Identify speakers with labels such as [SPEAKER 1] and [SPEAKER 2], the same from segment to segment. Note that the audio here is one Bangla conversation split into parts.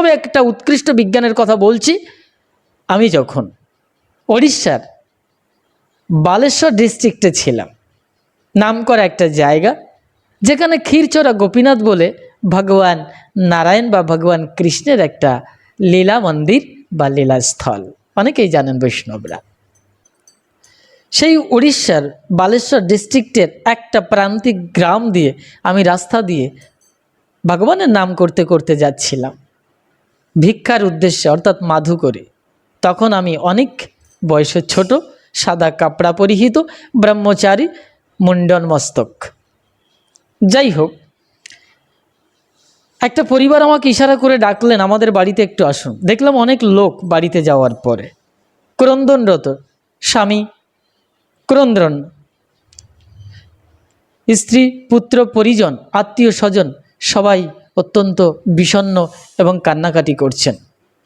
[SPEAKER 1] তবে একটা উৎকৃষ্ট বিজ্ঞানের কথা বলছি। আমি যখন ওড়িশার বালেশ্বর ডিস্ট্রিক্টে ছিলাম নাম করা একটা জায়গা, যেখানে ক্ষীরচোরা গোপীনাথ বলে ভগবান নারায়ণ বা ভগবান কৃষ্ণের একটা লীলা মন্দির বা লীলাস্থল অনেকেই জানেন বৈষ্ণবরা। সেই উড়িষ্যার বালেশ্বর ডিস্ট্রিক্টের একটা প্রান্তিক গ্রাম দিয়ে আমি রাস্তা দিয়ে ভগবানের নাম করতে করতে যাচ্ছিলাম। ভিক্ষার উদ্দেশ্যে, অর্থাৎ মাধু করে। তখন আমি অনেক বয়সের ছোট, সাদা কাপড়া পরিহিত, ব্রহ্মচারী মুন্ডন মস্তক। যাই হোক, একটা পরিবার আমাকে ইশারা করে ডাকলেন, আমাদের বাড়িতে একটু আসুন। দেখলাম অনেক লোক বাড়িতে যাওয়ার পরে। ক্রন্দনরত স্বামী, ক্রন্দন, স্ত্রী, পুত্র, পরিজন, আত্মীয় স্বজন সবাই অত্যন্ত বিষণ্ণ এবং কান্নাকাটি করছেন।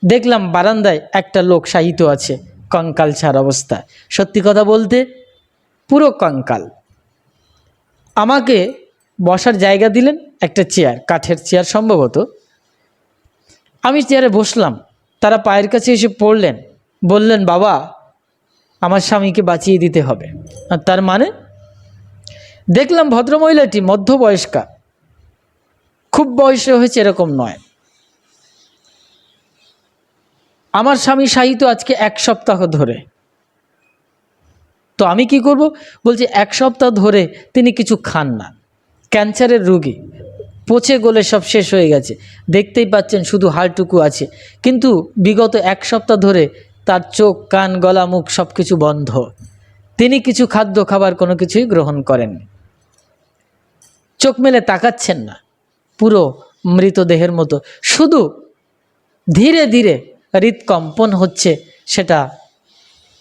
[SPEAKER 1] দেখলাম বারান্দায় একটা লোক শায়িত আছে, কঙ্কাল ছাড় অবস্থায়। সত্যি কথা বলতে, পুরো কঙ্কাল। আমাকে বসার জায়গা দিলেন একটা চেয়ার, কাঠের চেয়ার সম্ভবত। আমি চেয়ারে বসলাম, তারা পায়ের কাছে এসে পড়লেন, বললেন, বাবা, আমার স্বামীকে বাঁচিয়ে দিতে হবে। আর তার মানে? দেখলাম ভদ্রমহিলাটি মধ্যবয়স্কা খুব বয়সে হয়েছে এরকম নয়। আমার স্বামী সাহিত্য আজকে এক সপ্তাহ ধরে। তো আমি কি করব? বলছি, এক সপ্তাহ ধরে তিনি কিছু খান না। ক্যান্সারের রুগী। পচে গলে সব শেষ হয়ে গেছে। দেখতেই পাচ্ছেন শুধু হাড়টুকু আছে। কিন্তু বিগত এক সপ্তাহ ধরে তার চোখ, কান, গলা, মুখ সব কিছু বন্ধ। তিনি কিছু খাদ্য, খাবার কোনো কিছুই গ্রহণ করেননি। চোখ মেলে তাকাচ্ছেন না। পুরো মৃতদেহের মতো। শুধু ধীরে ধীরে হৃদকম্পন হচ্ছে, সেটা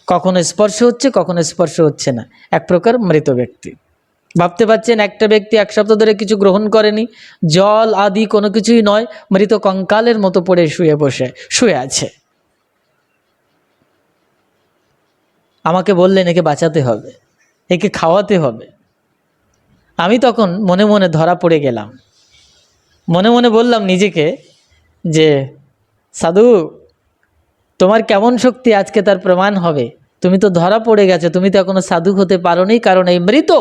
[SPEAKER 1] কখনো স্পর্শ হচ্ছে, কখনো স্পর্শ হচ্ছে না। এক প্রকার মৃত ব্যক্তি। ভাবতে পারছেন, একটা ব্যক্তি এক সপ্তাহ ধরে কিছু গ্রহণ করেনি, জল আদি কোনো কিছুই নয়, মৃত কঙ্কালের মতো পড়ে শুয়ে বসে, শুয়ে আছে। আমাকে বললেন, একে বাঁচাতে হবে, একে খাওয়াতে হবে। আমি তখন মনে মনে ধরা পড়ে গেলাম। মনে মনে বললাম নিজেকে যে, সাধু, তোমার কেমন শক্তি আজকে তার প্রমাণ হবে? তুমি তো ধরা পড়ে গেছো, তুমি তো এখনও সাধু হতে পারোনি, কারণ এই মৃত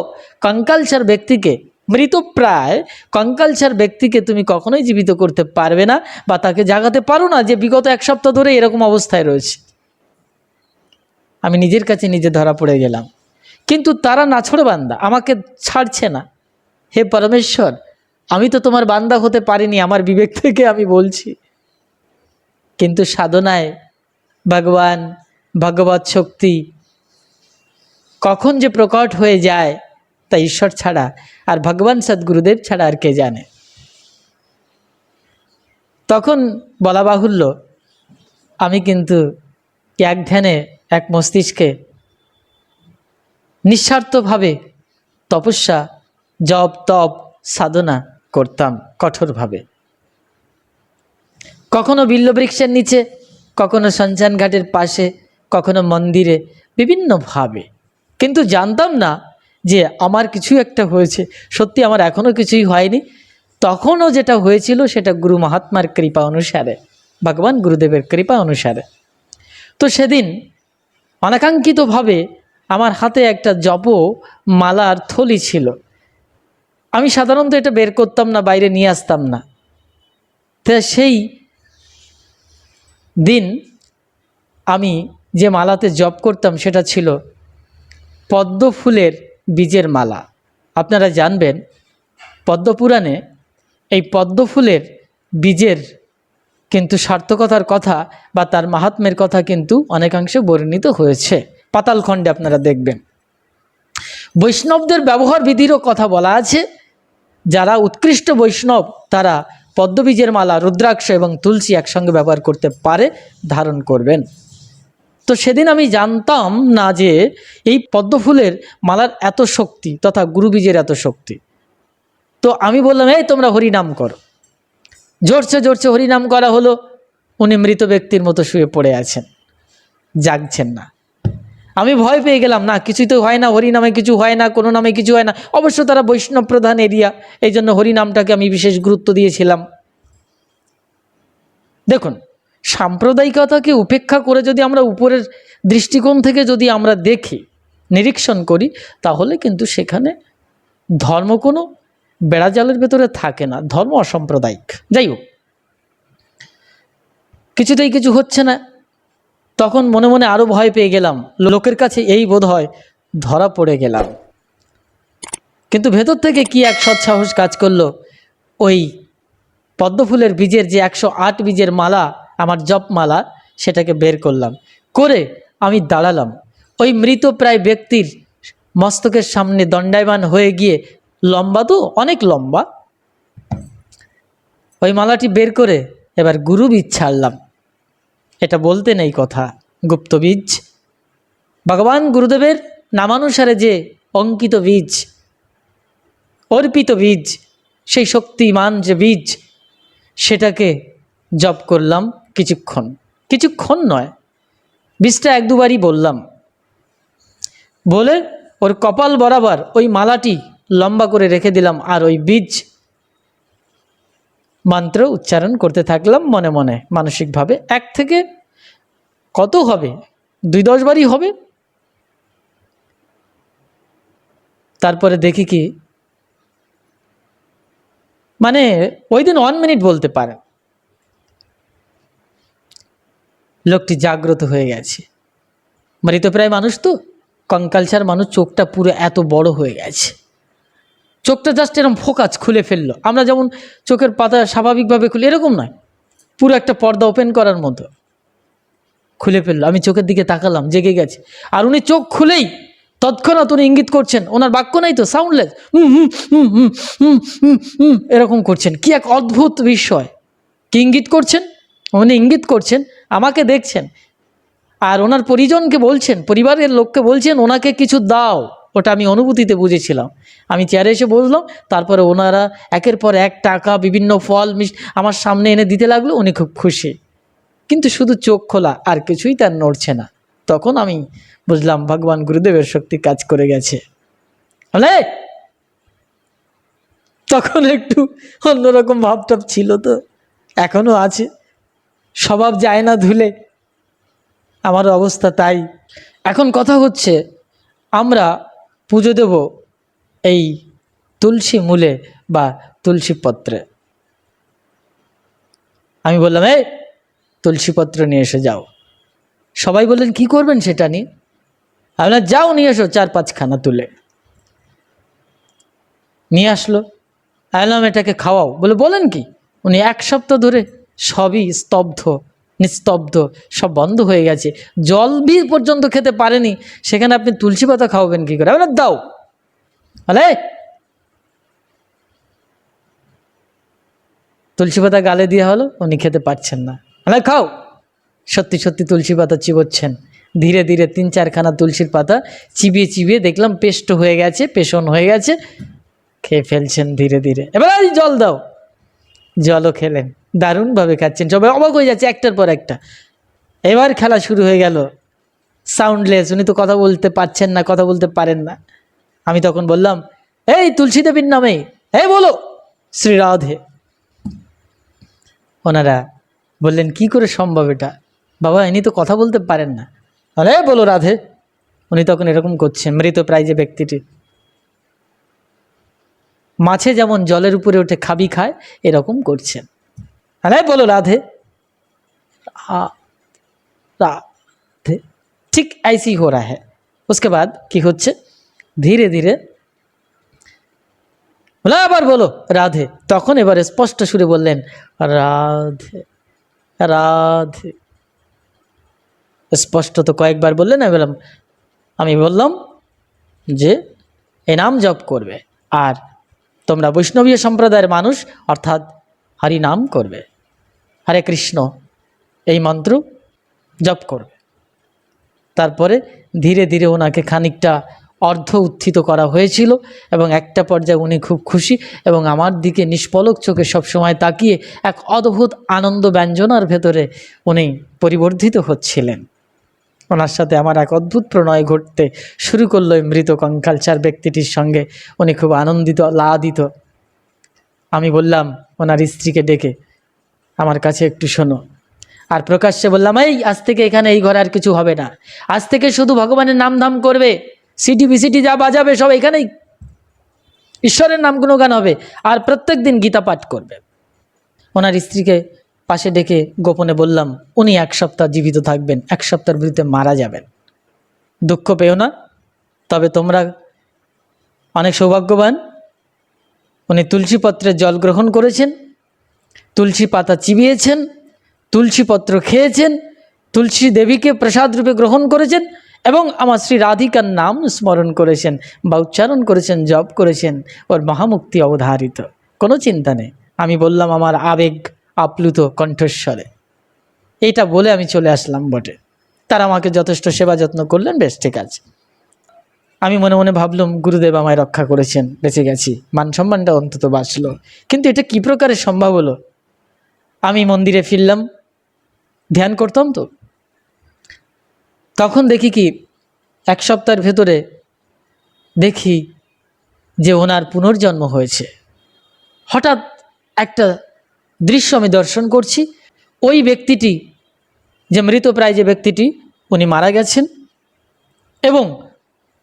[SPEAKER 1] কঙ্কালসার ব্যক্তিকে, মৃত প্রায় কঙ্কালসার ব্যক্তিকে তুমি কখনোই জীবিত করতে পারবে না বা তাকে জাগাতে পারো না, যে বিগত এক সপ্তাহ ধরে এরকম অবস্থায় রয়েছে। আমি নিজের কাছে নিজে ধরা পড়ে গেলাম। কিন্তু তারা নাছড় বান্দা আমাকে ছাড়ছে না। হে পরমেশ্বর আমি তো তোমার বান্দা হতে পারিনি, আমার বিবেক থেকে আমি বলছি। কিন্তু সাধনায় ভগবান ভগবত শক্তি কখন যে প্রকট হয়ে যায় তা ঈশ্বর ছাড়া আর ভগবান সদ্গুরুদেব ছাড়া আর কে জানে। তখন বলা বাহুল্য, আমি কিন্তু এক ধ্যানে এক মস্তিষ্কে নিঃস্বার্থভাবে তপস্যা, জপ, তপ, সাধনা করতাম কঠোরভাবে। কখনো বিল্লবৃক্ষের নিচে, কখনো শ্মশান ঘাটের পাশে, কখনো মন্দিরে, বিভিন্নভাবে। কিন্তু জানতাম না যে আমার কিছু একটা হয়েছে। সত্যি আমার এখনও কিছুই হয়নি। তখনও যেটা হয়েছিল সেটা গুরু মহাত্মার কৃপা অনুসারে, ভগবান গুরুদেবের কৃপা অনুসারে। তো সেদিন অনাকাঙ্ক্ষিতভাবে আমার হাতে একটা জপ মালার থলি ছিল। আমি সাধারণত এটা বের করতাম না, বাইরে নিয়ে আসতাম না। তা সেই দিন আমি যে মালাতে জপ করতাম সেটা ছিল পদ্ম ফুলের বীজের মালা। আপনারা জানবেন পদ্মপুরাণে এই পদ্ম ফুলের বীজের কিন্তু সার্থকতার কথা বা তার মাহাত্মের কথা কিন্তু অনেকাংশে বর্ণিত হয়েছে। পাতালখণ্ডে আপনারা দেখবেন। বৈষ্ণবদের ব্যবহার বিধিরও কথা বলা আছে। যারা উৎকৃষ্ট বৈষ্ণব, তারা পদ্মবীজের মালা, রুদ্রাক্ষ এবং তুলসী একসঙ্গে ব্যবহার করতে পারে, ধারণ করবেন। তো সেদিন আমি জানতাম না যে এই পদ্মফুলের মালার এত শক্তি তথা গুরুবীজের এত শক্তি। তো আমি বললাম, এই তোমরা হরিনাম করো। জোরছে জোরছে হরিনাম করা হলো। উনি মৃত ব্যক্তির মতো শুয়ে পড়ে আছেন। জাগছেন না। আমি ভয় পেয়ে গেলাম, না, কিছুই তো হয় না, হরিনামে কিছু হয় না, কোনো নামে কিছু হয় না। অবশ্য তারা বৈষ্ণব প্রধান এরিয়া এই জন্য হরিনামটাকে আমি বিশেষ গুরুত্ব দিয়েছিলাম। দেখুন, সাম্প্রদায়িকতাকে উপেক্ষা করে যদি আমরা উপরের দৃষ্টিকোণ থেকে যদি আমরা দেখি, নিরীক্ষণ করি, তাহলে কিন্তু সেখানে ধর্ম কোনো বেড়াজালের ভেতরে থাকে না, ধর্ম অসাম্প্রদায়িক। যাই হোক, কিছুতেই কিছু হচ্ছে না। তখন মনে মনে আরও ভয় পেয়ে গেলাম। লোকের কাছে এই বোধ হয় ধরা পড়ে গেলাম। কিন্তু ভেতর থেকে কি এক সৎসাহস কাজ করল? ওই পদ্মফুলের বীজের যে একশো আট বীজের মালা, আমার জপ মালা, সেটাকে বের করলাম। করে আমি দাঁড়ালাম। ওই মৃত প্রায় ব্যক্তির মস্তকের সামনে দণ্ডায়মান হয়ে গিয়ে, লম্বা তো, অনেক লম্বা। ওই মালাটি বের করে এবার গুরু বীজ ছাড়লাম। এটা বলতে নেই কথা। গুপ্ত বীজ। ভগবান গুরুদেবের নামানুসারে যে অঙ্কিত বীজ, অর্পিত বীজ, সেই শক্তিমান যে বীজ, সেটাকে জপ করলাম কিছুক্ষণ। কিছুক্ষণ নয়, বীজটা এক দুবারই বললাম। বলে ওর কপাল বরাবর ওই মালাটি লম্বা করে রেখে দিলাম আর ওই বীজ মন্ত্র উচ্চারণ করতে থাকলাম মনে মনে, মানসিকভাবে। এক থেকে কত হবে? দুই দশ বারই হবে। তারপরে দেখি কি মানে ওই দিন ওয়ান মিনিট বলতে পারে লোকটি জাগ্রত হয়ে গেছে। মৃতপ্রায় মানুষ তো কঙ্কালচার মানুষ, চোখটা পুরো এত বড় হয়ে গেছে। চোখটা জাস্ট এরকম ফোকাস খুলে ফেলল। আমরা যেমন চোখের পাতা স্বাভাবিকভাবে খুলি, এরকম নয়। পুরো একটা পর্দা ওপেন করার মতো খুলে ফেলল। আমি চোখের দিকে তাকালাম, জেগে গেছে। আর উনি চোখ খুলেই তৎক্ষণাৎ উনি ইঙ্গিত করছেন, ওনার বাক্য নাই তো? সাউন্ডলেস হুম হুম হুম হুম হুম হুম হুম। এরকম করছেন। কি এক অদ্ভুত বিষয়। কি ইঙ্গিত করছেন? উনি ইঙ্গিত করছেন, আমাকে দেখছেন। আর ওনার পরিজনকে বলছেন, পরিবারের লোককে বলছেন, ওনাকে কিছু দাও। ওটা আমি অনুভূতিতে বুঝেছিলাম। আমি চেয়ারে এসে বসলাম, তারপরে ওনারা একের পর এক টাকা, বিভিন্ন ফল মিশ আমার সামনে এনে দিতে লাগল, উনি খুব খুশি। কিন্তু শুধু চোখ খোলা, আর কিছুই তার নড়ছে না। তখন আমি বুঝলাম, ভগবান গুরুদেবের শক্তি কাজ করে গেছে। তখন একটু অন্যরকম ভাবটাপ ছিল তো এখনও আছে। স্বভাব যায় না ধুলে। আমার অবস্থা তাই। এখন কথা হচ্ছে, আমরা পুজো দেব এই তুলসী মূলে বা তুলসী পত্রে। আমি বললাম, এই তুলসী পত্র নিয়ে এসে যাও। সবাই বললেন, কি করবেন সেটা নিয়ে? আমি যাও নিয়ে এসো চার পাঁচখানা তুলে। নিয়ে আসলো। আমি বললাম, এটাকে খাওয়াও। বলে, বলেন কি? উনি এক সপ্তাহ ধরে সবই স্তব্ধ। নিস্তব্ধ, সব বন্ধ হয়ে গেছে। জল বি পর্যন্ত খেতে পারেনি, সেখানে আপনি তুলসী পাতা খাওয়াবেন কি করে? আমি দাও। বলে তুলসী পাতা গালে দেওয়া হলো, উনি খেতে পারছেন না। মানে খাও। সত্যি সত্যি তুলসী পাতা চিবোচ্ছেন। ধীরে ধীরে তিন চারখানা তুলসীর পাতা চিবিয়ে চিবিয়ে দেখলাম পেস্ট হয়ে গেছে পেশন হয়ে গেছে, খেয়ে ফেলছেন ধীরে ধীরে। এবার জল দাও। জলও খেলেন। দারুণভাবে খাচ্ছেন। সবাই অবাক হয়ে যাচ্ছে একটার পর একটা। এবার খেলা শুরু হয়ে গেল। সাউন্ডলেস উনি তো কথা বলতে পারছেন না, কথা বলতে পারেন না। আমি তখন বললাম, এই, তুলসী দেবীর নামে, এই বলো। শ্রী রাধে। ওনারা বললেন, কি করে সম্ভব এটা? বাবা, ইনি তো কথা বলতে পারেন না। আরে বলো রাধে। উনি তখন এরকম করছেন, মৃত প্রায় যে ব্যক্তিটি। মাছে যেমন জলের উপরে উঠে খাবি খায়, এরকম করছেন। আরে বলো রাধে রা- রাধে ঠিক ऐसी हो रहा है उसके बाद কি হচ্ছে ধীরে ধীরে বলে আবার বলো রাধে তখন এবার স্পষ্ট সুরে বললেন রাধে রাধে স্পষ্ট তো কয়েকবার বললেন আমি বললাম আমি বললাম যে এ নাম জপ করবে আর তোমরা বৈষ্ণবীয় সম্প্রদায়ের মানুষ অর্থাৎ হরি নাম করবে হরে কৃষ্ণ, এই মন্ত্র জপ করবে তারপরে ধীরে ধীরে ওনাকে খানিকটা অর্ধ উত্থিত করা হয়েছিল এবং একটা পর্যায়ে উনি খুব খুশি এবং আমার দিকে নিষ্পলক চোখে সবসময় তাকিয়ে এক অদ্ভুত আনন্দ ব্যঞ্জনার ভেতরে উনি পরিবর্ধিত হচ্ছিলেন। ওনার সাথে আমার এক অদ্ভুত প্রণয় ঘটতে শুরু করল এই মৃত কঙ্কালচার ব্যক্তিটির সঙ্গে। উনি খুব আনন্দিত লাদিত আমি বললাম, ওনার স্ত্রীকে ডেকে আমার কাছে একটু শোনো। আর প্রকাশ্যে বললাম, এই, আজ থেকে এখানে এই ঘরে আর কিছু হবে না। আজ থেকে শুধু ভগবানের নাম ধাম করবে। সিটি বিসিটি যা বাজাবে সব এখানেই। ঈশ্বরের নাম কোনো গান হবে। আর প্রত্যেক দিন গীতা পাঠ করবে। ওনার স্ত্রীকে পাশে ডেকে গোপনে বললাম, উনি এক সপ্তাহ জীবিত থাকবেন। এক সপ্তাহের বিরুদ্ধে মারা যাবেন। দুঃখ পেও না। তবে তোমরা অনেক সৌভাগ্যবান। উনি তুলসী পত্রের জল গ্রহণ করেছেন। তুলসী পাতা চিবিয়েছেন, তুলসী পত্র খেয়েছেন, তুলসী দেবীকে প্রসাদ রূপে গ্রহণ করেছেন এবং আমার শ্রী রাধিকার নাম স্মরণ করেছেন বা উচ্চারণ করেছেন, জপ করেছেন, ওর মহামুক্তি অবধারিত। কোনো চিন্তা নেই। আমি বললাম, আমার আবেগ আপ্লুত কণ্ঠস্বরে। এটা বলে আমি চলে আসলাম বটে। তারা আমাকে যথেষ্ট সেবা যত্ন করলেন, বেশ, ঠিক আছে। আমি মনে মনে ভাবলাম, গুরুদেব আমায় রক্ষা করেছেন, বেঁচে গেছি। মান সম্মানটা অন্তত বাঁচলো কিন্তু এটা কি প্রকারে সম্ভব হলো? আমি মন্দিরে ফিরলাম, ধ্যান করতাম তো। তখন দেখি কি, এক সপ্তাহের ভেতরে দেখি যে ওনার পুনর্জন্ম হয়েছে। হঠাৎ একটা দৃশ্য আমি দর্শন করছি। ওই ব্যক্তিটি, যে মৃতপ্রায় যে ব্যক্তিটি, উনি মারা গেছেন এবং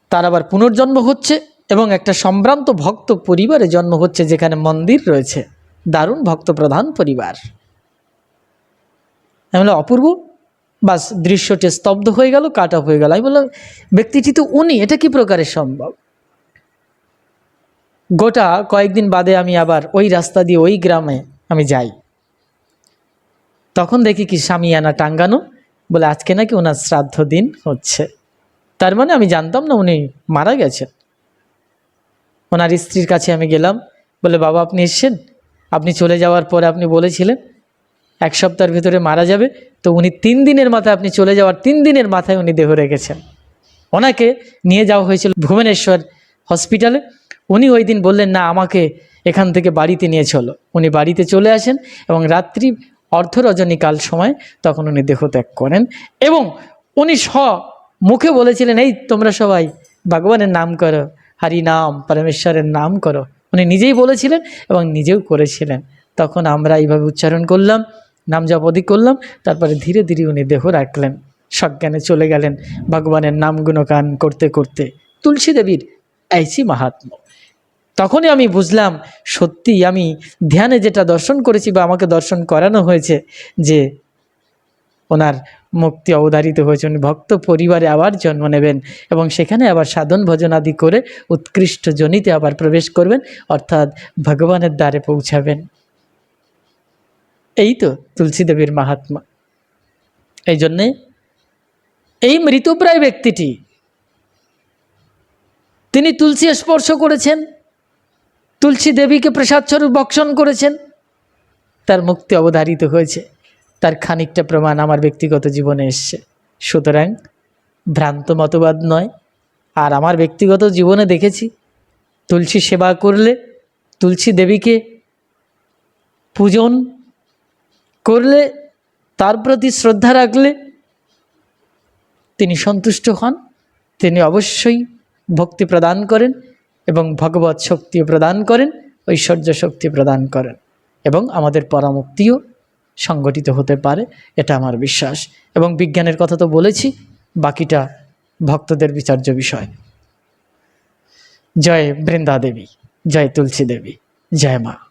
[SPEAKER 1] তার আবার পুনর্জন্ম হচ্ছে এবং একটা সম্ভ্রান্ত ভক্ত পরিবারে জন্ম হচ্ছে যেখানে মন্দির রয়েছে। দারুণ ভক্ত প্রধান পরিবার। আমি বললাম অপূর্ব। বাস দৃশ্যটি স্তব্ধ হয়ে গেল, কাট অফ হয়ে গেল। আমি বললাম, ব্যক্তিটি তো উনি, এটা কি প্রকারে সম্ভব? গোটা কয়েকদিন বাদে আমি আবার ওই রাস্তা দিয়ে ওই গ্রামে আমি যাই। তখন দেখি কি সামিয়ানা টাঙ্গানো, বলে আজকে নাকি ওনার শ্রাদ্ধ দিন হচ্ছে। তার মানে আমি জানতাম না উনি মারা গেছেন। ওনার স্ত্রীর কাছে আমি গেলাম, বলে, বাবা, আপনি এসছেন? আপনি চলে যাওয়ার পরে আপনি বলেছিলেন, এক সপ্তাহের ভিতরে মারা যাবে। তো উনি তিন দিনের মাথায়, আপনি চলে যাওয়ার তিন দিনের মাথায় উনি দেহ রেখেছেন। ওনাকে নিয়ে যাওয়া হয়েছিল ভুবনেশ্বর হসপিটালে। উনি ওই দিন বললেন, না, আমাকে এখান থেকে বাড়িতে নিয়ে চলো। উনি বাড়িতে চলে আসেন এবং রাত্রি অর্ধরজনীকাল সময় তখন উনি দেহ ত্যাগ করেন এবং উনি স্ব মুখে বলেছিলেন, এই তোমরা সবাই ভগবানের নাম করো, হরি নাম, পরমেশ্বরের নাম করো। উনি নিজেই বলেছিলেন এবং নিজেও করেছিলেন। তখন আমরা এইভাবে উচ্চারণ করলাম, নাম জপদি করলাম, তারপরে ধীরে ধীরে উনি দেহ রাখলেন, সজ্ঞানে চলে গেলেন ভগবানের নাম গুণগান করতে করতে। তুলসী দেবীর ऐसी মাহাত্ম তখনই আমি বুঝলাম, সত্যি আমি ধ্যানে যেটা দর্শন করেছি বা আমাকে দর্শন করানো হয়েছে যে ওনার মুক্তি অবধারিত হয়েছেন। ভক্ত পরিবারে আবার জন্ম নেবেন এবং সেখানে আবার সাধন ভজন আদি করে উৎকৃষ্ট জনিতে আবার প্রবেশ করবেন, অর্থাৎ ভগবানের দ্বারে পৌঁছাবেন। এই তো তুলসী দেবীর মাহাত্মা এই জন্যে এই মৃতপ্রায় ব্যক্তিটি, তিনি তুলসী স্পর্শ করেছেন, তুলসী দেবীকে প্রসাদস্বরূপ বক্ষণ করেছেন, তার মুক্তি অবধারিত হয়েছে। তার খানিকটা প্রমাণ আমার ব্যক্তিগত জীবনে এসছে। সুতরাং ভ্রান্ত মতবাদ নয়। আর আমার ব্যক্তিগত জীবনে দেখেছি, তুলসী সেবা করলে, তুলসী দেবীকে পূজন করলে, তার প্রতি শ্রদ্ধা রাখলে তিনি সন্তুষ্ট হন, তিনি অবশ্যই ভক্তি প্রদান করেন এবং ভগবত শক্তিও প্রদান করেন, ঐশ্বর্য শক্তি প্রদান করেন এবং আমাদের পরামুক্তিও সংগঠিত হতে পারে, এটা আমার বিশ্বাস। এবং বিজ্ঞানের কথা তো বলেছি, বাকিটা ভক্তদের বিচার্য বিষয়। জয় বৃন্দা দেবী জয় তুলসী দেবী, জয় মা।